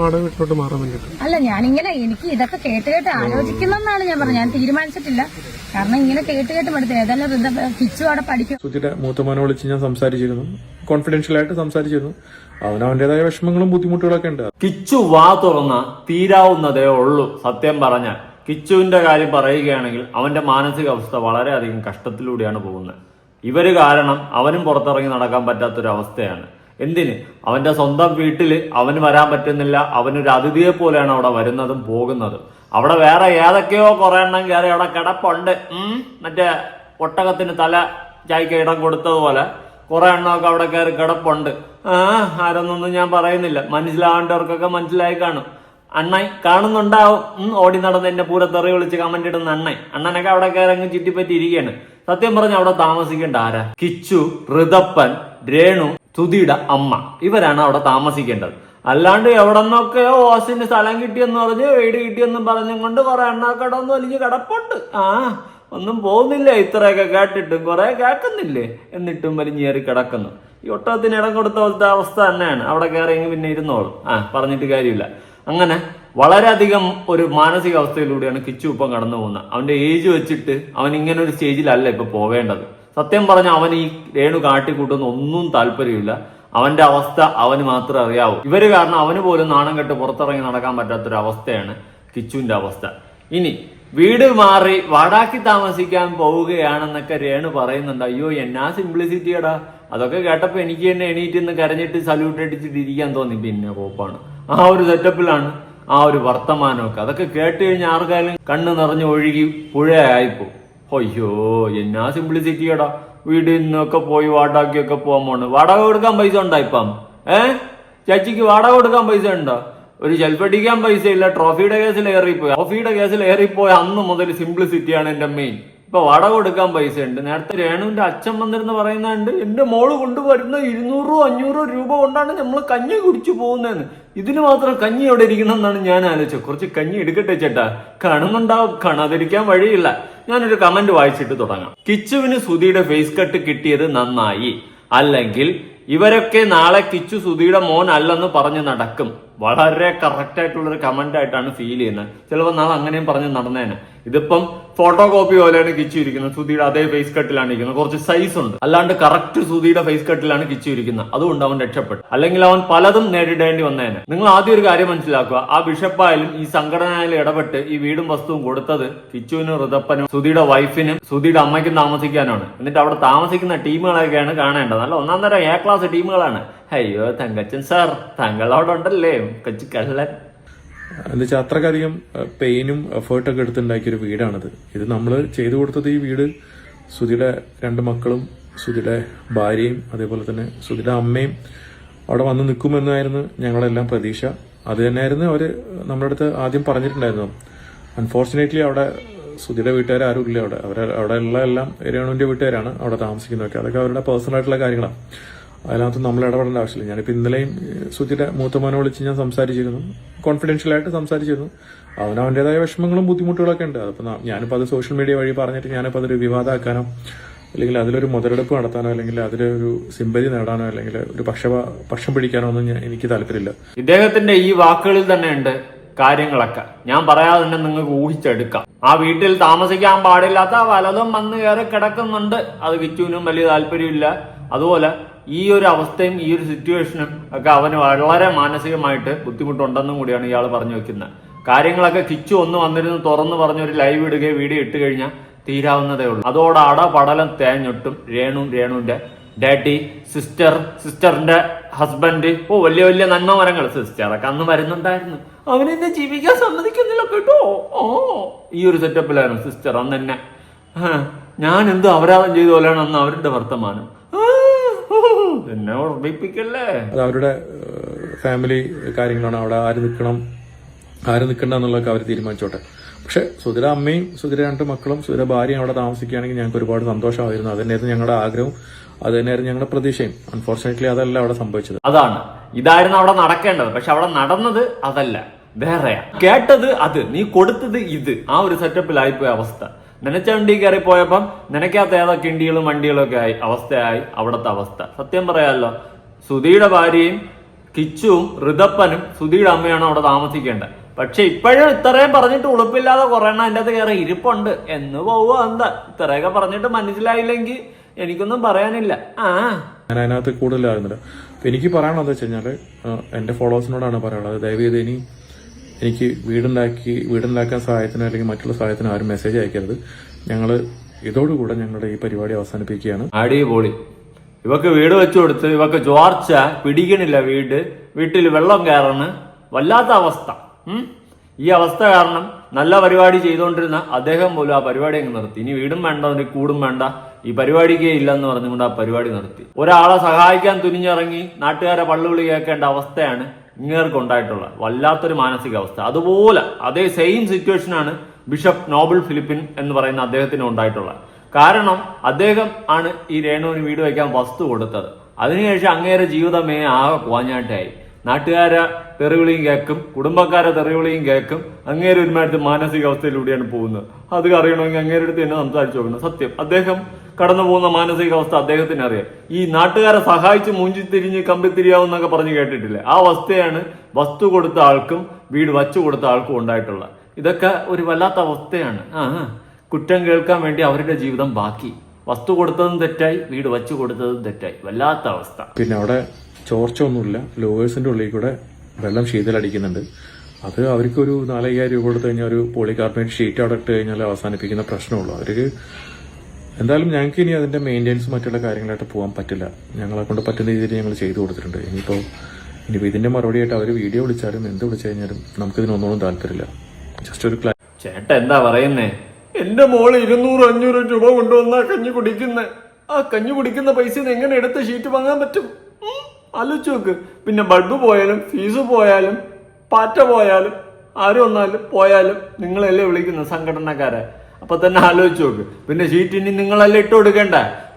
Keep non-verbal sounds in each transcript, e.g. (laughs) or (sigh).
വീട്ടിലോട്ട് മാറാൻ അല്ല ഞാനിങ്ങനെ എനിക്ക് ഇതൊക്കെ കേട്ട് കേട്ട് ആലോചിക്കുന്നെന്നാണ് ഞാൻ പറഞ്ഞത്. ഞാൻ തീരുമാനിച്ചിട്ടില്ല. കാരണം ഇങ്ങനെ കേട്ട് കേട്ട് പഠിത്തില്ല ഏതായാലും കിച്ചു അവിടെ പഠിക്കും. സുജിയുടെ വിളിച്ച് ഞാൻ സംസാരിച്ചിരുന്നു. കോൺഫിഡൻഷ്യൽ ആയിട്ട് സംസാരിച്ചിരുന്നു. അവനവന്റേതായ അവന്റേതായ വിഷമങ്ങളും ബുദ്ധിമുട്ടുകളൊക്കെ ഉണ്ട്. കിച്ചു വാ തുറന്ന തീരാവുന്നതേ ഉള്ളൂ സത്യം പറഞ്ഞാൽ. കിച്ചുവിന്റെ കാര്യം പറയുകയാണെങ്കിൽ അവന്റെ മാനസികാവസ്ഥ വളരെയധികം കഷ്ടത്തിലൂടെയാണ് പോകുന്നത്. ഇവർ കാരണം അവനും പുറത്തിറങ്ങി നടക്കാൻ പറ്റാത്തൊരവസ്ഥയാണ്. എന്തിന്? അവന്റെ സ്വന്തം വീട്ടിൽ അവന് വരാൻ പറ്റുന്നില്ല. അവനൊരു അതിഥിയെ പോലെയാണ് അവിടെ വരുന്നതും പോകുന്നതും. അവിടെ വേറെ ഏതൊക്കെയോ കുറെ എണ്ണം കയറി അവിടെ കിടപ്പുണ്ട്. മറ്റേ ഒട്ടകത്തിന് തല ചായ്ക്ക് ഇടം കൊടുത്തതുപോലെ കുറെ എണ്ണമൊക്കെ അവിടെ കയറി കിടപ്പുണ്ട്. ആ ആരൊന്നൊന്നും ഞാൻ പറയുന്നില്ല. മനസ്സിലാവേണ്ടവർക്കൊക്കെ മനസ്സിലായി കാണും. അണ്ണൻ കാണുന്നുണ്ടാവും. ഓടി നടന്ന് എന്നെ പൂര തെറി വിളിച്ച് കമന്റ് ഇടുന്ന അണ്ണൻ അണ്ണനൊക്കെ അവിടെ കയറി അങ്ങ് ചുറ്റിപ്പറ്റി ഇരിക്കുകയാണ് സത്യം പറഞ്ഞ അവിടെ താമസിക്കേണ്ട ആരാ? കിച്ചു ഋതപ്പൻ രേണു തുതിയുടെ അമ്മ. ഇവരാണ് അവിടെ താമസിക്കേണ്ടത്. അല്ലാണ്ട് എവിടെ നിന്നൊക്കെയോ ഓസിന് സ്ഥലം കിട്ടിയെന്ന് പറഞ്ഞ് വീട് കിട്ടിയെന്ന് പറഞ്ഞും കൊണ്ട് കുറെ ഒന്നും അല്ലെങ്കിൽ കിടപ്പുണ്ട്. ആ ഒന്നും പോകുന്നില്ല? ഇത്രയൊക്കെ കേട്ടിട്ടും കുറെ കേൾക്കുന്നില്ലേ? എന്നിട്ടും വലിഞ്ഞേറി കിടക്കുന്നു. ഈ ഒട്ടകത്തിന് ഇടം കൊടുത്ത അവസ്ഥ തന്നെയാണ്. അവിടെ കയറി എങ്കിൽ പിന്നെ ഇരുന്നോളും. ആ പറഞ്ഞിട്ട് കാര്യമില്ല. അങ്ങനെ വളരെയധികം ഒരു മാനസികാവസ്ഥയിലൂടെയാണ് കിച്ചു ഇപ്പം കടന്നു പോകുന്നത് അവന്റെ ഏജ് വെച്ചിട്ട് അവൻ ഇങ്ങനെ ഒരു സ്റ്റേജിലല്ല ഇപ്പൊ പോവേണ്ടത്. സത്യം പറഞ്ഞ അവൻ ഈ രേണു കാട്ടിക്കൂട്ടുന്ന ഒന്നും താല്പര്യമില്ല. അവന്റെ അവസ്ഥ അവന് മാത്രമേ അറിയാവൂ. ഇവർ കാരണം അവന് പോലും നാണം കെട്ട് പുറത്തിറങ്ങി നടക്കാൻ പറ്റാത്തൊരു അവസ്ഥയാണ് കിച്ചുവിന്റെ അവസ്ഥ. ഇനി വീട് മാറി വാടാക്കി താമസിക്കാൻ പോവുകയാണെന്നൊക്കെ രേണു പറയുന്നുണ്ട്. അയ്യോ എന്നാ സിംപ്ലിസിറ്റിയടാ. അതൊക്കെ കേട്ടപ്പോ എനിക്ക് തന്നെ എണീറ്റ് നിന്ന് കരഞ്ഞിട്ട് സല്യൂട്ട് അടിച്ചിട്ട് ഇരിക്കാൻ തോന്നി. പിന്നെ കോപ്പാണ് ആ ഒരു സെറ്റപ്പിലാണ് ആ ഒരു വർത്തമാനമൊക്കെ. അതൊക്കെ കേട്ട് കഴിഞ്ഞാൽ ആർക്കായാലും കണ്ണ് നിറഞ്ഞു ഒഴുകി പുഴയായിപ്പോ അയ്യോ എന്നാ സിംപ്ലിസിറ്റിയടാ വീട്ടിൽ നിന്നൊക്കെ പോയി വാടാക്കിയൊക്കെ പോകാൻ പോണ്. വാടക കൊടുക്കാൻ പൈസ ഉണ്ടോ ഇപ്പം? ഏ? ചേച്ചിക്ക് വാടക കൊടുക്കാൻ പൈസ ഉണ്ടോ? ഒരു ചെൽപ്പടിക്കാൻ പൈസ ഇല്ല ട്രോഫിയുടെ കേസിൽ ഏറിപ്പോയി. ട്രോഫിയുടെ കേസിൽ ഏറിപ്പോയി അന്ന് മുതൽ സിംപ്ലിസിറ്റിയാണ് എന്റെ മെയിൻ ഇപ്പൊ വട കൊടുക്കാൻ പൈസ ഉണ്ട് നേരത്തെ രേണുവിന്റെ അച്ഛൻ വന്നിരുന്ന് പറയുന്നുണ്ട് എന്റെ മോൾ കൊണ്ടുവരുന്ന ഇരുന്നൂറോ അഞ്ഞൂറോ രൂപ കൊണ്ടാണ് നമ്മൾ കഞ്ഞി കുടിച്ചു പോകുന്നതെന്ന്. ഇതിന് മാത്രം കഞ്ഞി എവിടെ ഇരിക്കണമെന്നാണ് ഞാൻ ആലോചിച്ചത്. കുറച്ച് കഞ്ഞി എടുക്കട്ടെ ചേട്ടാ. കാണുന്നുണ്ടാവും കാണാതിരിക്കാൻ വഴിയില്ല. ഞാനൊരു കമന്റ് വായിച്ചിട്ട് തുടങ്ങാം. കിച്ചുവിന് സുധിയുടെ ഫേസ് കട്ട് കിട്ടിയത് നന്നായി. അല്ലെങ്കിൽ ഇവരൊക്കെ നാളെ കിച്ചു സുധിയുടെ മോൻ അല്ലെന്ന് പറഞ്ഞു നടക്കും. വളരെ കറക്റ്റ് ആയിട്ടുള്ള ഒരു കമന്റ് ആയിട്ടാണ് ഫീൽ ചെയ്യുന്നത്. ചിലപ്പോൾ നാളെ അങ്ങനെയും പറഞ്ഞ് നടന്നേനെ. ഇതിപ്പം ഫോട്ടോ കോപ്പി പോലെയാണ് കിച്ചു ഇരിക്കുന്നത് സുധിയുടെ അതേ ഫേസ് കട്ടിലാണ് ഇരിക്കുന്നത്. കുറച്ച് സൈസ് ഉണ്ട്. അല്ലാണ്ട് കറക്റ്റ് സുധിയുടെ ഫേസ് കട്ടിലാണ് കിച്ചു ഇരിക്കുന്നത് അതുകൊണ്ട് അവൻ രക്ഷപ്പെട്ടു. അല്ലെങ്കിൽ അവൻ പലതും നേരിടേണ്ടി വന്നേനെ. നിങ്ങൾ ആദ്യം ഒരു കാര്യം മനസ്സിലാക്കുക. ആ ബിഷപ്പായാലും ഈ സംഘടനയിലും ഇടപെട്ട് ഈ വീടും വസ്തുവും കൊടുത്തത് കിച്ചുവിനും ഋതപ്പനും സുധിയുടെ വൈഫിനും സുധിയുടെ അമ്മയ്ക്കും താമസിക്കാനാണ്. എന്നിട്ട് അവിടെ താമസിക്കുന്ന ടീമുകളൊക്കെയാണ് കാണേണ്ടത്. നല്ല ഒന്നാം തരം എ ക്ലാസ് ടീമുകളാണ് അയ്യോ തങ്കച്ചൻ സാർ താങ്കൾ അവിടെ ഉണ്ടല്ലേ കൊച്ചു കള്ളൻ. എന്നുവെച്ചാൽ അത്രക്കധികം പെയിനും എഫേർട്ടൊക്കെ എടുത്തുണ്ടാക്കിയ ഒരു വീടാണിത്. ഇത് നമ്മൾ ചെയ്തു കൊടുത്തത് ഈ വീട് സുധിയുടെ രണ്ട് മക്കളും സുധിയുടെ ഭാര്യയും അതേപോലെ തന്നെ സുധിയുടെ അമ്മയും അവിടെ വന്ന് നിൽക്കുമെന്നായിരുന്നു ഞങ്ങളെല്ലാം പ്രതീക്ഷ. അത് തന്നെയായിരുന്നു അവർ നമ്മുടെ അടുത്ത് ആദ്യം പറഞ്ഞിട്ടുണ്ടായിരുന്നു അൺഫോർച്ചുനേറ്റ്ലി അവിടെ സുധിയുടെ വീട്ടുകാർ ആരും ഇല്ല അവിടെ. അവർ അവിടെ ഉള്ള എല്ലാം രേണുവിന്റെ വീട്ടുകാരാണ് അവിടെ താമസിക്കുന്നതൊക്കെ. അതൊക്കെ അവരുടെ പേഴ്സണൽ ആയിട്ടുള്ള കാര്യങ്ങളാണ് അതിനകത്ത് നമ്മൾ ഇടപെടേണ്ട ആവശ്യമില്ല. ഞാനിപ്പോൾ ഇന്നലെയും സുജിയുടെ മൂത്തമോനെ വിളിച്ച് ഞാൻ സംസാരിച്ചിരുന്നു. കോൺഫിഡൻഷ്യൽ ആയിട്ട് സംസാരിച്ചിരുന്നു. അവന് അവന്റെതായ വിഷമങ്ങളും ബുദ്ധിമുട്ടുകളൊക്കെ ഉണ്ട്. അതിപ്പോൾ ഞാനിപ്പോൾ അത് സോഷ്യൽ മീഡിയ വഴി പറഞ്ഞിട്ട് ഞാനിപ്പോൾ അതൊരു വിവാദമാക്കാനോ അല്ലെങ്കിൽ അതിലൊരു മുതലെടുപ്പ് നടത്താനോ അല്ലെങ്കിൽ അതിലൊരു സിമ്പതി നേടാനോ അല്ലെങ്കിൽ ഒരു പക്ഷ പക്ഷം പിടിക്കാനോ ഒന്നും എനിക്ക് താല്പര്യമില്ല. ഇദ്ദേഹത്തിന്റെ ഈ വാക്കുകളിൽ തന്നെ ഉണ്ട് കാര്യങ്ങളൊക്കെ. ഞാൻ പറയാതെ തന്നെ നിങ്ങൾക്ക് ഊഹിച്ചെടുക്കാം. ആ വീട്ടിൽ താമസിക്കാൻ പാടില്ലാത്ത പലതും വന്ന് കയറി കിടക്കുന്നുണ്ട്. അത് കിച്ചുവിനും വലിയ താല്പര്യമില്ല. അതുപോലെ ഈ ഒരു അവസ്ഥയും ഈ ഒരു സിറ്റുവേഷനും ഒക്കെ അവന് വളരെ മാനസികമായിട്ട് ബുദ്ധിമുട്ടുണ്ടെന്നും കൂടിയാണ് ഇയാൾ പറഞ്ഞു വെക്കുന്നത് കാര്യങ്ങളൊക്കെ കിച്ചു ഒന്ന് വന്നിരുന്ന് തുറന്നു പറഞ്ഞ ഒരു ലൈവ് ഇടുകയോ വീഡിയോ ഇട്ട് കഴിഞ്ഞാൽ തീരാവുന്നതേ ഉള്ളൂ. അതോടെ അട പടലം തേഞ്ഞൊട്ടും രേണു രേണുവിന്റെ ഡാഡി സിസ്റ്റർ സിസ്റ്ററിന്റെ ഹസ്ബൻഡ് ഓ വലിയ വലിയ നന്മ മരങ്ങൾ സിസ്റ്ററൊക്കെ അന്ന് വരുന്നുണ്ടായിരുന്നു. അവനെന്നെ ജീവിക്കാൻ സമ്മതിക്കുന്നില്ല കേട്ടോ. ഓ ഈ ഒരു സെറ്റപ്പിലായിരുന്നു സിസ്റ്റർ അന്ന് എന്നെ. ഞാൻ എന്ത് അപരാധം ചെയ്ത പോലെയാണ് അന്ന് അവരുടെ വർത്തമാനം. എന്നെ ഉറപ്പിക്കല്ലേ അത് അവരുടെ ഫാമിലി കാര്യങ്ങളാണ് അവിടെ ആര് നിൽക്കണം ആര് നിൽക്കണ്ട എന്നുള്ളതൊക്കെ അവർ തീരുമാനിച്ചോട്ടെ. പക്ഷെ സുധിര അമ്മയും സുധിര രണ്ട് മക്കളും സുധിര ഭാര്യയും അവിടെ താമസിക്കുകയാണെങ്കിൽ ഞങ്ങൾക്ക് ഒരുപാട് സന്തോഷമായിരുന്നു. അത് തന്നെയായിരുന്നു ഞങ്ങളുടെ ആഗ്രഹവും. അത് തന്നെയായിരുന്നു ഞങ്ങളുടെ പ്രതീക്ഷയും. അൺഫോർച്ചുനേറ്റ്ലി അതല്ല അവിടെ സംഭവിച്ചത്. അതാണ്. ഇതായിരുന്നു അവിടെ നടക്കേണ്ടത്. പക്ഷെ അവിടെ നടന്നത് അതല്ല. വേറെയാ. കേട്ടത് അത്. നീ കൊടുത്തത് ഇത്. ആ ഒരു സെറ്റപ്പിലായിപ്പോയ അവസ്ഥ. നനച്ച വണ്ടി കയറി പോയപ്പം നിനക്കകത്ത് ഏതൊക്കെ ഇണ്ടികളും വണ്ടികളും ഒക്കെ ആയി അവസ്ഥയായി അവിടുത്തെ അവസ്ഥ. സത്യം പറയാമല്ലോ സുധിയുടെ ഭാര്യയും കിച്ചുവും ഋതപ്പനും സുധിയുടെ അമ്മയാണ് അവിടെ താമസിക്കേണ്ടത്. പക്ഷെ ഇപ്പോഴും ഇത്രയും പറഞ്ഞിട്ട് ഉളുപ്പില്ലാതെ കുറെ എണ്ണം അതിന്റെ അകത്ത് കയറി ഇരിപ്പുണ്ട്. എന്ന് പോവുക എന്താ? ഇത്രയൊക്കെ പറഞ്ഞിട്ട് മനസ്സിലായില്ലെങ്കിൽ എനിക്കൊന്നും പറയാനില്ല. ആ. ഞാൻ അതിനകത്ത് കൂടുതലാകുന്നില്ല അപ്പൊ എനിക്ക് പറയാനുള്ളത് വെച്ച് കഴിഞ്ഞാൽ എന്റെ ഫോളോവേഴ്സിനോടാണ് പറയാനുള്ളത്. ദയവ് ചെയ്ത് ഇനി എനിക്ക് വീടുണ്ടാക്കി വീടുണ്ടാക്കാൻ സഹായത്തിനോ അല്ലെങ്കിൽ മറ്റുള്ള സഹായത്തിനോ ആരും മെസ്സേജ് അയക്കരുത്. ഞങ്ങൾ ഇതോടുകൂടെ ഞങ്ങളുടെ ഈ പരിപാടി അവസാനിപ്പിക്കുകയാണ്. അടിപൊളി. ഇവക്ക് വീട് വെച്ചു കൊടുത്ത് ഇവക്ക് ചോർച്ച പിടിക്കണില്ല വീട് വീട്ടിൽ വെള്ളം കയറണ് വല്ലാത്ത അവസ്ഥ. ഈ അവസ്ഥ കാരണം നല്ല പരിപാടി ചെയ്തുകൊണ്ടിരുന്ന അദ്ദേഹം പോലും ആ പരിപാടി അങ്ങ് നിർത്തി. ഇനി വീടും വേണ്ട ഒരു കൂടും വേണ്ട ഈ പരിപാടിക്കേ ഇല്ലെന്ന് പറഞ്ഞുകൊണ്ട് ആ പരിപാടി നിർത്തി. ഒരാളെ സഹായിക്കാൻ തുനിഞ്ഞിറങ്ങി നാട്ടുകാരെ പള്ളുവിളി കേൾക്കേണ്ട അവസ്ഥയാണ് ഇങ്ങേർക്ക് ഉണ്ടായിട്ടുള്ള വല്ലാത്തൊരു മാനസികാവസ്ഥ. അതുപോലെ അതേ സെയിം സിറ്റുവേഷനാണ് ബിഷപ്പ് നോബിൾ ഫിലിപ്പിൻ എന്ന് പറയുന്ന അദ്ദേഹത്തിന് ഉണ്ടായിട്ടുള്ളത്. കാരണം അദ്ദേഹം ആണ് ഈ രേണുവിന് വീട് വയ്ക്കാൻ വസ്തു കൊടുത്തത്. അതിനുശേഷം അങ്ങേരെ ജീവിതമേ ആകെ കുവാഞ്ഞാട്ടായി നാട്ടുകാരെ തെറിവിളിയും കേൾക്കും കുടുംബക്കാരെ തെറിവിളിയും കേൾക്കും അങ്ങേരെ ഒരുമാതിരി മാനസികാവസ്ഥയിലൂടെയാണ് പോകുന്നത്. അത് അറിയണമെങ്കിൽ അങ്ങേരുടെ അടുത്ത് തന്നെ സംസാരിച്ചു നോക്കണം. സത്യം. അദ്ദേഹം കടന്നു പോകുന്ന മാനസികാവസ്ഥ അദ്ദേഹത്തിന് അറിയാം ഈ നാട്ടുകാരെ സഹായിച്ച് മൂഞ്ചി തിരിഞ്ഞ് കമ്പി തിരിയാവുന്നൊക്കെ പറഞ്ഞ് കേട്ടിട്ടില്ലേ? ആ അവസ്ഥയാണ് വസ്തു കൊടുത്ത ആൾക്കും വീട് വച്ചു കൊടുത്ത ആൾക്കും ഉണ്ടായിട്ടുള്ള. ഇതൊക്കെ ഒരു വല്ലാത്ത അവസ്ഥയാണ്. ആ. കുറ്റം കേൾക്കാൻ വേണ്ടി അവരുടെ ജീവിതം ബാക്കി. വസ്തു കൊടുത്തതും തെറ്റായി വീട് വച്ചു കൊടുത്തതും തെറ്റായി. വല്ലാത്ത അവസ്ഥ. പിന്നെ അവിടെ ചോർച്ച ഒന്നുമില്ല ലോവേഴ്സിന്റെ ഉള്ളിൽ കൂടെ വെള്ളം ശീതലടിക്കുന്നുണ്ട്. അത് അവർക്കൊരു നാലയ്യായിരം രൂപ കൊടുത്തു കഴിഞ്ഞാൽ ഒരു പോളികാർബണേറ്റ് ഷീറ്റ് അവിടെ ഇട്ട് കഴിഞ്ഞാൽ അവസാനിപ്പിക്കുന്ന പ്രശ്നമുള്ളൂ. അവർക്ക് എന്തായാലും ഞങ്ങൾക്ക് ഇനി അതിന്റെ മെയിന്റെനൻസ് മറ്റുള്ള കാര്യങ്ങളായിട്ട് പോകാൻ പറ്റില്ല. ഞങ്ങളെ കൊണ്ട് പറ്റുന്ന രീതിയിൽ ഞങ്ങൾ ചെയ്തു കൊടുത്തിട്ടുണ്ട്. ഇനിയിപ്പോൾ ഇനിയിപ്പോൾ ഇതിന്റെ മറുപടിയായിട്ട് അവർ വീഡിയോ വിളിച്ചാലും എന്ത് വിളിച്ചു കഴിഞ്ഞാലും നമുക്കിതിനൊന്നോളം താല്പര്യമില്ല. ജസ്റ്റ് ഒരു ക്ലാ ചേട്ട എന്താ പറയുന്നേ? എന്റെ മോൾ ഇരുന്നൂറ് അഞ്ഞൂറ് രൂപ കൊണ്ടുവന്ന കഞ്ഞി കുടിക്കുന്ന. ആ കഞ്ഞി കുടിക്കുന്ന പൈസ എങ്ങനെ എടുത്ത് ഷീറ്റ് വാങ്ങാൻ പറ്റും? ആലോചിച്ചു ആലോചിച്ച് നോക്ക്. പിന്നെ ബൾബ് പോയാലും ഫീസ് പോയാലും പാറ്റ പോയാലും ആരും വന്നാലും പോയാലും നിങ്ങളല്ലേ വിളിക്കുന്ന സംഘടനക്കാരെ. അപ്പൊ തന്നെ ആലോചിച്ച് നോക്ക്. പിന്നെ ഷീറ്റ് ഇനി നിങ്ങളല്ല ഇട്ട് കൊടുക്കേണ്ട?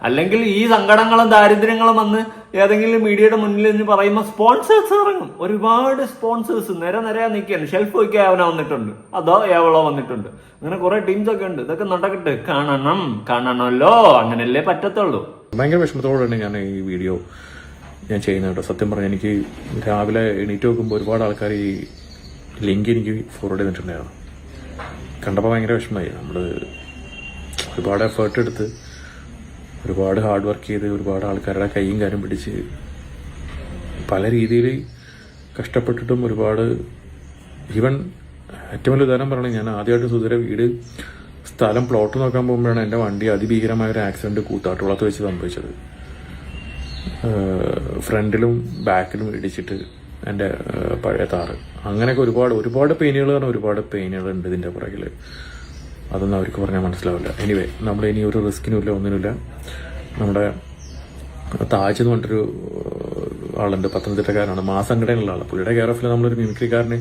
അല്ലെങ്കിൽ ഈ സങ്കടങ്ങളും ദാരിദ്ര്യങ്ങളും വന്ന് ഏതെങ്കിലും മീഡിയയുടെ മുന്നിൽ നിന്ന് പറയുമ്പോൾ സ്പോൺസേഴ്സ് ഇറങ്ങും. ഒരുപാട് സ്പോൺസേഴ്സ് നിര നിരയാ നിൽക്കുകയാണ് ഷെൽഫ് വയ്ക്കാൻ അവന വന്നിട്ടുണ്ട്. അതോ എവളോ വന്നിട്ടുണ്ട്. അങ്ങനെ കുറെ ടീംസ് ഒക്കെ ഉണ്ട്. ഇതൊക്കെ നടക്കട്ടെ. കാണണം. കാണണമല്ലോ. അങ്ങനല്ലേ പറ്റത്തുള്ളൂ. ഭയങ്കര വിഷമത്തോടെയാണ് ഞാൻ ഈ വീഡിയോ ഞാൻ ചെയ്യുന്നത് കേട്ടോ. സത്യം പറഞ്ഞാൽ എനിക്ക് രാവിലെ എണീറ്റ് നോക്കുമ്പോൾ ഒരുപാട് ആൾക്കാർ ഈ ലിങ്ക് എനിക്ക് ഫോർവേഡ് ചെയ്തിട്ടുണ്ടായിരുന്നു. കണ്ടപ്പോൾ ഭയങ്കര വിഷമമായി. നമ്മൾ ഒരുപാട് എഫേർട്ട് എടുത്ത് ഒരുപാട് ഹാർഡ് വർക്ക് ചെയ്ത് ഒരുപാട് ആൾക്കാരുടെ കൈയും കാര്യം പിടിച്ച് പല രീതിയിൽ കഷ്ടപ്പെട്ടിട്ടും ഒരുപാട് ഈവൻ ഏറ്റവും വലിയ ഉദാഹരണം പറയണേ ഞാൻ ആദ്യമായിട്ട് സുധീര വീട് സ്ഥലം പ്ലോട്ട് നോക്കാൻ പോകുമ്പോഴാണ് എന്റെ വണ്ടി അതിഭീകരമായ ഒരു ആക്സിഡന്റ് കൂത്താട്ടുകുളത്ത് വെച്ച് സംഭവിച്ചത്. ഫ്രണ്ടിലും ബാക്കിലും ഇടിച്ചിട്ട് എന്റെ പഴയ താറ് അങ്ങനെയൊക്കെ ഒരുപാട് ഒരുപാട് പെയിനുകൾ പറഞ്ഞാൽ ഒരുപാട് പെയിനുകൾ ഉണ്ട് ഇതിന്റെ പുറകിൽ അതൊന്നും അവർക്ക് പറഞ്ഞാൽ മനസ്സിലാവില്ല. എനിവേ നമ്മൾ ഇനി ഒരു റിസ്കിനുമില്ല ഒന്നിനുമില്ല. നമ്മുടെ താജ് എന്ന് പറഞ്ഞിട്ടൊരു ആളുണ്ട് പത്തനംതിട്ടക്കാരനാണ്. മാസംഘടനയുള്ള ആൾ പുള്ളിയുടെ കെയർ ഓഫിൽ നമ്മളൊരു മിമിക്രിക്കാരന്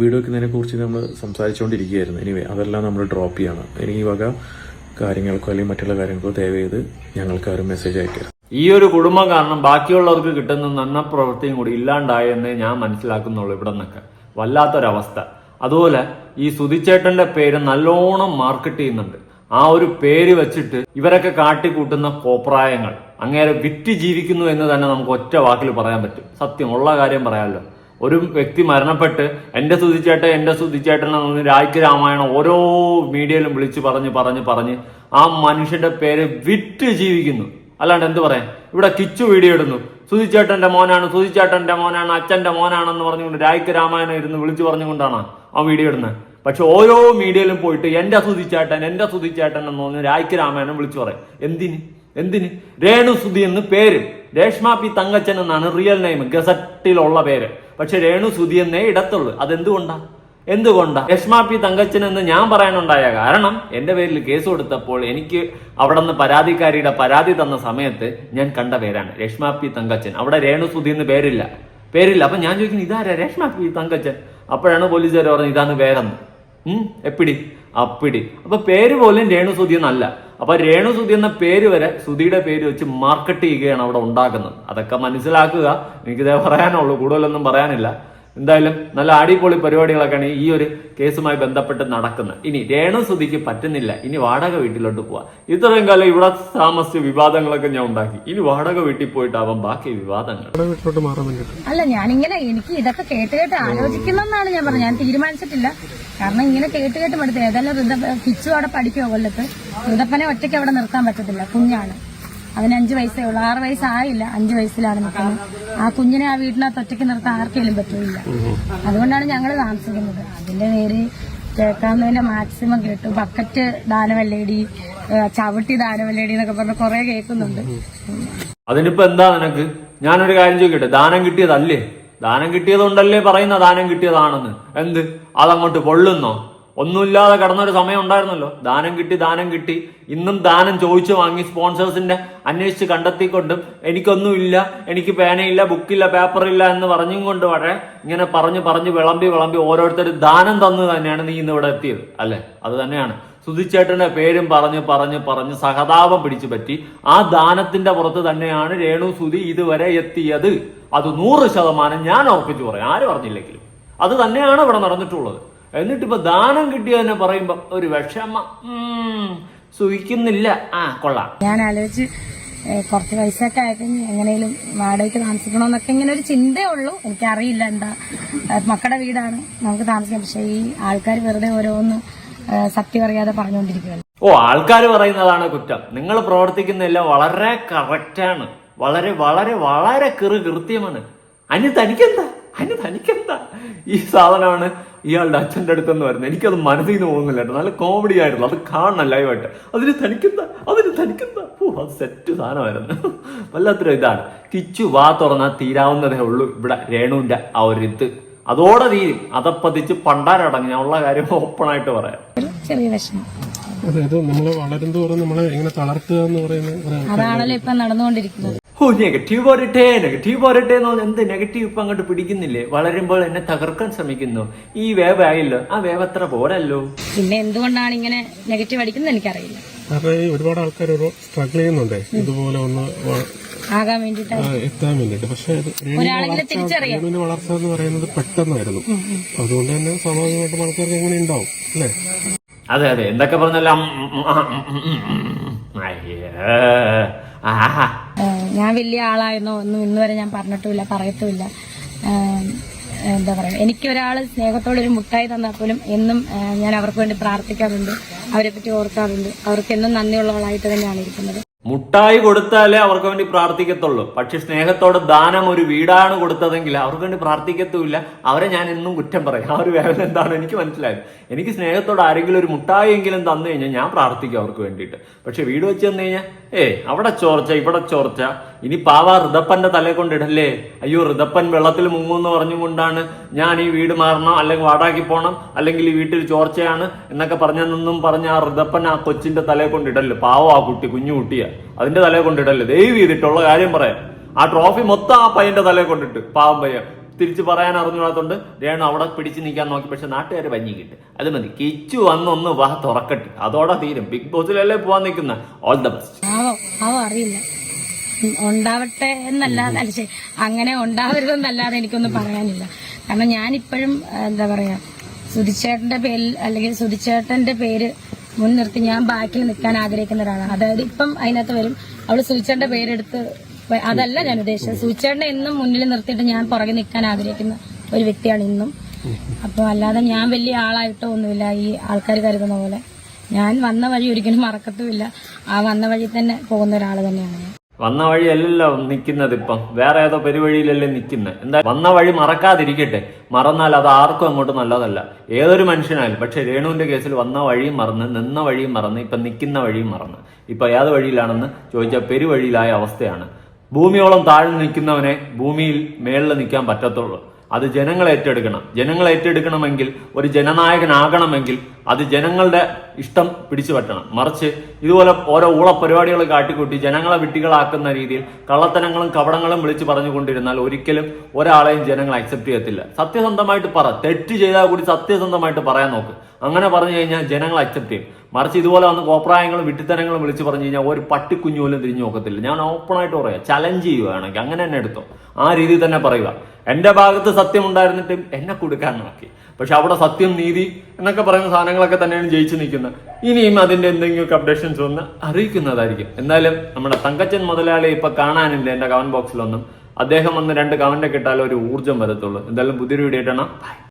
വീഡിയോ വെക്കുന്നതിനെ കുറിച്ച് നമ്മൾ സംസാരിച്ചുകൊണ്ടിരിക്കുകയായിരുന്നു എനിവേ അതെല്ലാം നമ്മൾ ഡ്രോപ്പ് ചെയ്യണം. ഈ വക കാര്യങ്ങൾക്കോ അല്ലെങ്കിൽ മറ്റുള്ള കാര്യങ്ങൾക്കോ ദയവ് ചെയ്ത് ഞങ്ങൾക്ക് ആ ഒരു മെസ്സേജ് അയക്കരുത്. ഈ ഒരു കുടുംബം കാരണം ബാക്കിയുള്ളവർക്ക് കിട്ടുന്ന നന്ന പ്രവൃത്തിയും കൂടി ഇല്ലാണ്ടായി എന്ന് ഞാൻ മനസ്സിലാക്കുന്നുള്ളൂ ഇവിടെ നിന്നൊക്കെ. വല്ലാത്തൊരവസ്ഥ. അതുപോലെ ഈ സുധിച്ചേട്ടന്റെ പേര് നല്ലോണം മാർക്കറ്റ് ചെയ്യുന്നുണ്ട്. ആ ഒരു പേര് വെച്ചിട്ട് ഇവരൊക്കെ കാട്ടിക്കൂട്ടുന്ന കോപ്രായങ്ങൾ. അങ്ങേരെ വിറ്റ് ജീവിക്കുന്നു എന്ന് തന്നെ നമുക്ക് ഒറ്റ വാക്കിൽ പറയാൻ പറ്റും. സത്യം ഉള്ള കാര്യം പറയാമല്ലോ ഒരു വ്യക്തി മരണപ്പെട്ട് എന്റെ സുധിച്ചേട്ടൻ എന്റെ സുധിച്ചേട്ടൻ എന്ന് രാജ്യ രാമായണം ഓരോ മീഡിയയിലും വിളിച്ച് പറഞ്ഞ് പറഞ്ഞ് പറഞ്ഞ് ആ മനുഷ്യന്റെ പേര് വിറ്റ് ജീവിക്കുന്നു. അല്ലാണ്ട് എന്ത് പറയാൻ? ഇവിടെ കിച്ചു വീഡിയോ ഇടുന്നു. സുധിച്ചേട്ടന്റെ മോനാണ് സുധിച്ചേട്ടന്റെ മോനാണ് അച്ഛന്റെ മോനാണെന്ന് പറഞ്ഞുകൊണ്ട് രായ്ക്ക് രാമായണം ഇരുന്ന് വിളിച്ചു പറഞ്ഞുകൊണ്ടാണ് ആ വീഡിയോ ഇടുന്നത് പക്ഷെ ഓരോ മീഡിയയിലും പോയിട്ട് എന്റെ സുധിച്ചേട്ടൻ എന്റെ സുധിച്ചേട്ടൻ എന്ന് പറഞ്ഞ് രായ്ക്ക് രാമായണം വിളിച്ചു പറയും. എന്തിന്? എന്തിന്? രേണു സുധി എന്ന് പേര്. രേഷ്മ പി തങ്കച്ചൻ എന്നാണ് റിയൽ നെയിം ഗസറ്റിലുള്ള പേര്. പക്ഷെ രേണു സുധി എന്നേ ഇടത്തുള്ളൂ. അതെന്തുകൊണ്ടാ? എന്തുകൊണ്ടാ? രശ്മ പി തങ്കച്ചൻ എന്ന് ഞാൻ പറയാനുണ്ടായ കാരണം എന്റെ പേരിൽ കേസ് കൊടുത്തപ്പോൾ എനിക്ക് അവിടെ നിന്ന് പരാതിക്കാരിയുടെ പരാതി തന്ന സമയത്ത് ഞാൻ കണ്ട പേരാണ് രശ്മ പി തങ്കച്ചൻ. അവിടെ രേണു സുധി എന്ന് പേരില്ല. പേരില്ല. അപ്പൊ ഞാൻ ചോദിക്കുന്നു ഇതാരാ രശ്മ പി തങ്കച്ചൻ? അപ്പോഴാണ് പോലീസുകാർ പറഞ്ഞത് ഇതാണ് പേരെന്ന്. എപ്പിടി? അപ്പിടി. അപ്പൊ പേര് പോലും രേണു സുധി എന്നല്ല അപ്പൊ രേണു സുധി എന്ന പേര് വരെ സുധിയുടെ പേര് വെച്ച് മാർക്കറ്റ് ചെയ്യുകയാണ് അവിടെ ഉണ്ടാക്കുന്നത്. അതൊക്കെ മനസ്സിലാക്കുക. എനിക്കിതേ പറയാനുള്ളൂ. കൂടുതലൊന്നും പറയാനില്ല. എന്തായാലും നല്ല അടിപൊളി പരിപാടികളൊക്കെയാണ് ഈ ഒരു കേസുമായി ബന്ധപ്പെട്ട് നടക്കുന്നത്. ഇനി രേണുസുതിക്ക് പറ്റുന്നില്ല. ഇനി വാടക വീട്ടിലോട്ട് പോവാ. ഇത്രയും കാലം ഇവിടെ താമസിച്ച വിവാദങ്ങളൊക്കെ ഞാൻ ഉണ്ടാക്കി. ഇനി വാടക വീട്ടിൽ പോയിട്ടാവാം ബാക്കി വിവാദങ്ങൾ. അല്ല ഞാനിങ്ങനെ എനിക്ക് ഇതൊക്കെ കേട്ട് കേട്ട് ആലോചിക്കുന്നെന്നാണ് ഞാൻ പറഞ്ഞത്. ഞാൻ തീരുമാനിച്ചിട്ടില്ല. കാരണം ഇങ്ങനെ കേട്ട് കേട്ട് മടുത്ത് ഏതായാലും വൃദ്ധ കിച്ചു അവിടെ പഠിക്കുമോ കൊല്ലത്ത്. വൃദ്ധപ്പനെ ഒറ്റയ്ക്ക് അവിടെ നിർത്താൻ പറ്റത്തില്ല. കുഞ്ഞാണ്. അവന് അഞ്ചു വയസ്സേ ഉള്ളൂ. ആറ് വയസ്സായില്ല. അഞ്ചു വയസ്സിലാണ് നിൽക്കുന്നത്. ആ കുഞ്ഞിനെ ആ വീട്ടിനകത്ത് ഒറ്റയ്ക്ക് നിർത്താൻ ആർക്കെങ്കിലും പറ്റില്ല. അതുകൊണ്ടാണ് ഞങ്ങൾ താമസിക്കുന്നത്. അതിന്റെ പേര് കേൾക്കാവുന്നതിന്റെ മാക്സിമം കേട്ടു. ബക്കറ്റ് ദാനവല്ലേടി ചവിട്ടി ദാനവല്ലേടി എന്നൊക്കെ പറഞ്ഞ് കുറെ കേൾക്കുന്നുണ്ട്. അതിനിപ്പോ എന്താ നിനക്ക്? ഞാനൊരു കാര്യം ചോദിക്കട്ടെ. ദാനം കിട്ടിയതല്ലേ? ദാനം കിട്ടിയതുകൊണ്ടല്ലേ പറയുന്ന ദാനം കിട്ടിയതാണെന്ന്. എന്ത്? അതങ്ങോട്ട് പൊള്ളുന്നോ? ഒന്നുമില്ലാതെ കടന്നൊരു സമയം ഉണ്ടായിരുന്നല്ലോ. ദാനം കിട്ടി ദാനം കിട്ടി. ഇന്നും ദാനം ചോദിച്ചു വാങ്ങി സ്പോൺസേഴ്സിന്റെ അന്വേഷിച്ച് കണ്ടെത്തിക്കൊണ്ടും എനിക്കൊന്നുമില്ല എനിക്ക് പേനയില്ല ബുക്കില്ല പേപ്പറില്ല എന്ന് പറഞ്ഞും കൊണ്ട് വരെ ഇങ്ങനെ പറഞ്ഞു പറഞ്ഞ് വിളമ്പി വിളമ്പി ഓരോരുത്തർ ദാനം തന്നു തന്നെയാണ് നീ ഇന്ന് ഇവിടെ എത്തിയത് അല്ലെ? അത് തന്നെയാണ്. സുധിച്ചേട്ടന്റെ പേരും പറഞ്ഞ് പറഞ്ഞ് പറഞ്ഞ് സഹതാപം പിടിച്ചു പറ്റി. ആ ദാനത്തിന്റെ പുറത്ത് തന്നെയാണ് രേണു സുധി ഇതുവരെ എത്തിയത്. അത് നൂറ് ശതമാനം ഞാൻ ഉറപ്പിച്ചു പറയാം. ആരും അറിഞ്ഞില്ലെങ്കിലും. അത് തന്നെയാണ് ഇവിടെ നടന്നിട്ടുള്ളത്. എന്നിട്ട് ഇപ്പൊ ദാനം കിട്ടിയതെന്നെ പറയുമ്പോ ഒരു വിഷമ. സുഖിക്കുന്നില്ല. ആ കൊള്ളാം. ഞാൻ ആലോചിച്ച് കുറച്ച് പൈസ ഒക്കെ ആയിട്ട് എങ്ങനെയും വാടകയ്ക്ക് താമസിക്കണമെന്നൊക്കെ ഇങ്ങനെ ഒരു ചിന്തയേ ഉള്ളൂ എനിക്കറിയില്ല എന്താ മക്കളുടെ വീടാണ് നമുക്ക് താമസിക്കാം പക്ഷെ ഈ ആൾക്കാർ വെറുതെ ഓരോന്ന് സത്യം അറിയാതെ പറഞ്ഞുകൊണ്ടിരിക്കുകയാണ്. ഓ ആൾക്കാർ പറയുന്നതാണ് കുറ്റം. നിങ്ങൾ പ്രവർത്തിക്കുന്നതെല്ലാം വളരെ കറക്റ്റാണ് വളരെ വളരെ വളരെ കൃത്യമാണ്. അനു തനിക്കെന്താ അനു തനിക്കെന്താ ഈ സാധനമാണ്. ഇയാളുടെ അച്ഛന്റെ അടുത്തെന്ന് പറയുന്നത്. എനിക്കത് മനസ്സിൽ നിന്ന് പോകുന്നില്ല നല്ല കോമഡി ആയിരുന്നു. അത് കാണണം ലൈവായിട്ട് അതിന് തനിക്കെന്താ? അതിന് തനിക്കെന്താ? ഓ അത് സെറ്റ് സാധനമായിരുന്നു. (laughs) വല്ലാത്തൊരു ഇതാണ്. കിച്ചു വാ തുറന്നാൽ തീരാവുന്നതേ ഉള്ളൂ ഇവിടെ രേണുവിന്റെ ആ ഒരു ഇത്. അതോടെ തീരും. അതപ്പതിച്ച് പണ്ടാരടങ്ങി. ഞാൻ ഉള്ള കാര്യം ഓപ്പണായിട്ട് പറയാം. ചെറിയ വിഷമം. അതായത് നമ്മൾ വളരും തോറും നമ്മളെ ഇങ്ങനെ തളർത്തുക എന്ന് പറയുന്ന ഒരു അതാണല്ലോ ഇപ്പൊ നടന്നുകൊണ്ടിരിക്കുന്നത്. ഓ നെഗറ്റീവ് പോരട്ടെ നെഗറ്റീവ് പോരട്ടെ എന്ന് എന്ത്? നെഗറ്റീവ് ഇപ്പൊ അങ്ങോട്ട് പിടിക്കുന്നില്ലേ? വളരുമ്പോൾ എന്നെ തകർക്കാൻ ശ്രമിക്കുന്നു. ഈ വേവ് ആയില്ലോ. ആ വേവ് അത്ര പോരല്ലോ. പിന്നെ എന്തുകൊണ്ടാണ് ഇങ്ങനെ നെഗറ്റീവ് അടിക്കുന്നത് എനിക്കറിയില്ല. കാരണം ഈ ഒരുപാട് ആൾക്കാർ ഒരു സ്ട്രഗിൾ ചെയ്യുന്നുണ്ടേ. ഇതുപോലെ ഒന്ന് ആകാൻ എത്താൻ വേണ്ടിട്ട് പക്ഷെ ഒരാളെങ്കിലും വളർച്ച- രേണുവിന്റെ വളർച്ച എന്ന് പറയുന്നത് പെട്ടെന്നായിരുന്നു. അതുകൊണ്ട് തന്നെ സ്വാഭാവികമായിട്ടും ആൾക്കാർക്ക് എങ്ങനെ ഉണ്ടാവും അല്ലേ? അതെ അതെ. എന്തൊക്കെ പറഞ്ഞല്ലോ ഞാൻ വലിയ ആളായിരുന്നോ. ഒന്നും ഇന്ന് വരെ ഞാൻ പറഞ്ഞിട്ടില്ല പറയത്തുമില്ല. എന്താ പറയാ എനിക്ക് ഒരാൾ സ്നേഹത്തോടെ ഒരു മുട്ടായി തന്നാൽ പോലും എന്നും ഞാൻ അവർക്ക് വേണ്ടി പ്രാർത്ഥിക്കാറുണ്ട്. അവരെ പറ്റി ഓർക്കാറുണ്ട്. അവർക്ക് എന്നും നന്ദിയുള്ളവളായിട്ട് തന്നെയാണ് ഇരിക്കുന്നത്. മുട്ടായി കൊടുത്താലേ അവർക്ക് വേണ്ടി പ്രാർത്ഥിക്കത്തുള്ളൂ. പക്ഷെ സ്നേഹത്തോടെ ദാനം ഒരു വീടാണ് കൊടുത്തതെങ്കിൽ അവർക്ക് വേണ്ടി പ്രാർത്ഥിക്കത്തുമില്ല. അവരെ ഞാൻ എന്നും കുറ്റം പറയും. ആ ഒരു വേദന എന്താണ്? എനിക്ക് മനസ്സിലായത്. എനിക്ക് സ്നേഹത്തോടെ ആരെങ്കിലും ഒരു മുട്ടായി എങ്കിലും തന്നു കഴിഞ്ഞാൽ ഞാൻ പ്രാർത്ഥിക്കും അവർക്ക് വേണ്ടിയിട്ട്. പക്ഷെ വീട് വെച്ച് തന്നു കഴിഞ്ഞാൽ ഏ അവിടെ ചോർച്ച ഇവിടെ ചോർച്ച. ഇനി പാവ ഋതപ്പന്റെ തലയെ കൊണ്ടിടല്ലേ? അയ്യോ ഋതപ്പൻ വെള്ളത്തിൽ മുങ്ങുമെന്ന് പറഞ്ഞുകൊണ്ടാണ് ഞാൻ ഈ വീട് മാറണം അല്ലെങ്കിൽ വാടാക്കി പോകണം അല്ലെങ്കിൽ ഈ വീട്ടിൽ ചോർച്ചയാണ് എന്നൊക്കെ പറഞ്ഞെന്നും പറഞ്ഞ ആ ഋതപ്പൻ ആ കൊച്ചിന്റെ തലയെ കൊണ്ടിടല്ലേ പാവം ആ കുട്ടി കുഞ്ഞു കുട്ടിയാ. അതിന്റെ തലയെ കൊണ്ടിട്ടല്ലേ ദൈവം ചെയ്തിട്ടുള്ള കാര്യം പറയാം. ആ ട്രോഫി മൊത്തം ആ പയ്യന്റെ തലയെ കൊണ്ടിട്ട് പാവം പയ്യൻ. തിരിച്ച് പറയാൻ അറിഞ്ഞുകൂടാത്തോണ്ട് രേണു അവിടെ പിടിച്ച് നിൽക്കാൻ നോക്കി. പക്ഷെ നാട്ടുകാർ വഞ്ഞി കിട്ടി. അത് മതി. കിച്ചു വന്നൊന്ന് വാ തുറക്കട്ടെ. അതോടെ തീരും. ബിഗ് ബോസിലല്ലേ പോവാൻ നിൽക്കുന്ന ഓൾ ദ ബെസ്റ്റ് ഉണ്ടാവട്ടെ എന്നല്ലാതെ അല്ല അങ്ങനെ ഉണ്ടാവരുതെന്നല്ലാതെ എനിക്കൊന്നും പറയാനില്ല. കാരണം ഞാനിപ്പോഴും എന്താ പറയാ സുധിച്ചേട്ടന്റെ പേരിൽ അല്ലെങ്കിൽ സുധിച്ചേട്ടന്റെ പേര് മുൻനിർത്തി ഞാൻ ബാക്കിൽ നിൽക്കാൻ ആഗ്രഹിക്കുന്ന ഒരാളാണ്. അതായത് ഇപ്പം അതിനകത്ത് വരും. അവൾ സുധിച്ചേട്ടന്റെ പേരെടുത്ത് അതല്ല ഞാൻ ഉദ്ദേശിച്ചത്. സുധിച്ചേട്ടനെ എന്നും മുന്നിൽ നിർത്തിയിട്ട് ഞാൻ പുറകെ നിൽക്കാൻ ആഗ്രഹിക്കുന്ന ഒരു വ്യക്തിയാണ് ഇന്നും. അപ്പൊ അല്ലാതെ ഞാൻ വലിയ ആളായിട്ടോ ഒന്നുമില്ല. ഈ ആൾക്കാർ കരുതുന്ന പോലെ. ഞാൻ വന്ന വഴി ഒരിക്കലും മറക്കത്തുമില്ല. ആ വന്ന വഴി തന്നെ പോകുന്ന ഒരാൾ തന്നെയാണ് വന്ന വഴിയല്ലല്ലോ നിൽക്കുന്നത് ഇപ്പം. വേറെ ഏതോ പെരുവഴിയിലല്ലേ നിൽക്കുന്നത് എന്താ വന്ന വഴി മറക്കാതിരിക്കട്ടെ. മറന്നാൽ അത് ആർക്കും അങ്ങോട്ട് നല്ലതല്ല. ഏതൊരു മനുഷ്യനായാലും. പക്ഷെ രേണുവിന്റെ കേസിൽ വന്ന വഴിയും മറന്ന് നിന്ന വഴിയും മറന്ന് ഇപ്പൊ നിൽക്കുന്ന വഴിയും മറന്ന്. ഇപ്പൊ ഏത് വഴിയിലാണെന്ന് ചോദിച്ചാൽ പെരുവഴിയിലായ അവസ്ഥയാണ്. ഭൂമിയോളം താഴ്ന്നു നിൽക്കുന്നവനെ ഭൂമിയിൽ മേളിൽ നിൽക്കാൻ പറ്റത്തുള്ളൂ. അത് ജനങ്ങൾ ഏറ്റെടുക്കണം. ജനങ്ങൾ ഏറ്റെടുക്കണമെങ്കിൽ ഒരു ജനനായകനാകണമെങ്കിൽ അത് ജനങ്ങളുടെ ഇഷ്ടം പിടിച്ചു പറ്റണം. മറിച്ച് ഇതുപോലെ ഓരോ ഊള പരിപാടികൾ കാട്ടിക്കൂട്ടി ജനങ്ങളെ വിട്ടികളാക്കുന്ന രീതിയിൽ കള്ളത്തനങ്ങളും കപടങ്ങളും വിളിച്ചു പറഞ്ഞുകൊണ്ടിരുന്നാൽ ഒരിക്കലും ഒരാളെയും ജനങ്ങൾ അക്സെപ്റ്റ് ചെയ്യത്തില്ല. സത്യസന്ധമായിട്ട് പറ. തെറ്റ് ചെയ്താൽ കൂടി സത്യസന്ധമായിട്ട് പറയാൻ നോക്ക്. അങ്ങനെ പറഞ്ഞു കഴിഞ്ഞാൽ ജനങ്ങൾ അക്സെപ്റ്റ് ചെയ്യും. മറിച്ച് ഇതുപോലെ വന്ന് കോപ്രായങ്ങളും വിട്ടിത്തനങ്ങളും വിളിച്ചു പറഞ്ഞു കഴിഞ്ഞാൽ ഒരു പട്ടിക്കുഞ്ഞു പോലും തിരിഞ്ഞു നോക്കത്തില്ല. ഞാൻ ഓപ്പണായിട്ട് പറയാം. ചലഞ്ച് ചെയ്യുകയാണെങ്കിൽ അങ്ങനെ തന്നെ എടുത്തോ. ആ രീതിയിൽ തന്നെ പറയുക. എന്റെ ഭാഗത്ത് സത്യം ഉണ്ടായിരുന്നിട്ടും എന്നെ കൊടുക്കാൻ നോക്കി. പക്ഷെ അവിടെ സത്യം നീതി എന്നൊക്കെ പറയുന്ന സാധനങ്ങളൊക്കെ തന്നെയാണ് ജയിച്ചു നിൽക്കുന്നത്. ഇനിയും അതിന്റെ എന്തെങ്കിലുമൊക്കെ അപ്ഡേഷൻസ് വന്ന് അറിയിക്കുന്നതായിരിക്കും. എന്തായാലും നമ്മുടെ തങ്കച്ചൻ മുതലാളി ഇപ്പൊ കാണാനില്ല എന്റെ കമന്റ് ബോക്സിലൊന്നും അദ്ദേഹം വന്ന് രണ്ട് കമന്റ് ഒക്കെ ഇട്ടാലും ഒരു ഊർജം വരത്തുള്ളൂ. എന്തായാലും പുതിയൊരു വീഡിയോ ഇട്ടണം